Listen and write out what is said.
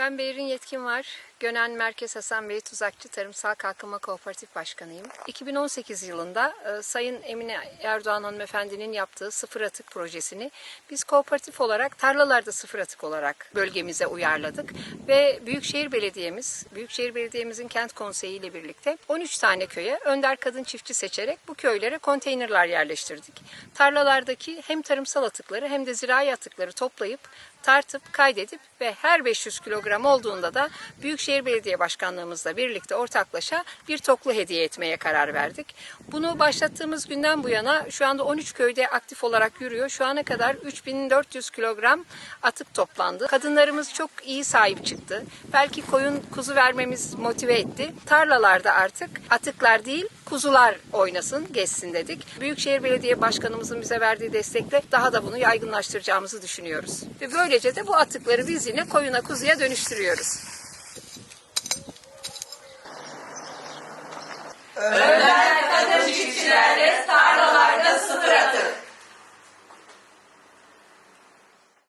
Ben Beyrin Yetkin var. Gönen Merkez Hasan Bey Tuzakçı Tarımsal Kalkınma Kooperatif Başkanıyım. 2018 yılında e, Sayın Emine Erdoğan hanımefendinin yaptığı sıfır atık projesini biz kooperatif olarak tarlalarda sıfır atık olarak bölgemize uyarladık. Ve Büyükşehir Belediye'miz, Büyükşehir Belediye'mizin kent konseyi ile birlikte 13 tane köye önder kadın çiftçi seçerek bu köylere konteynerler yerleştirdik. Tarlalardaki hem tarımsal atıkları hem de zirai atıkları toplayıp tartıp kaydedip ve her 500 kilogram olduğunda da Büyükşehir Belediye Başkanlığımızla birlikte ortaklaşa bir toklu hediye etmeye karar verdik. Bunu başlattığımız günden bu yana şu anda 13 köyde aktif olarak yürüyor. Şu ana kadar 3400 kilogram atık toplandı. Kadınlarımız çok iyi sahip çıktı. Belki koyun kuzu vermemiz motive etti. Tarlalarda artık atıklar değil kuzular oynasın, geçsin dedik. Büyükşehir Belediye Başkanımızın bize verdiği destekle daha da bunu yaygınlaştıracağımızı düşünüyoruz. Ve böylece de bu atıkları biz yine koyuna kuzuya dönüştürüyoruz. Önder kadın çiftçilerle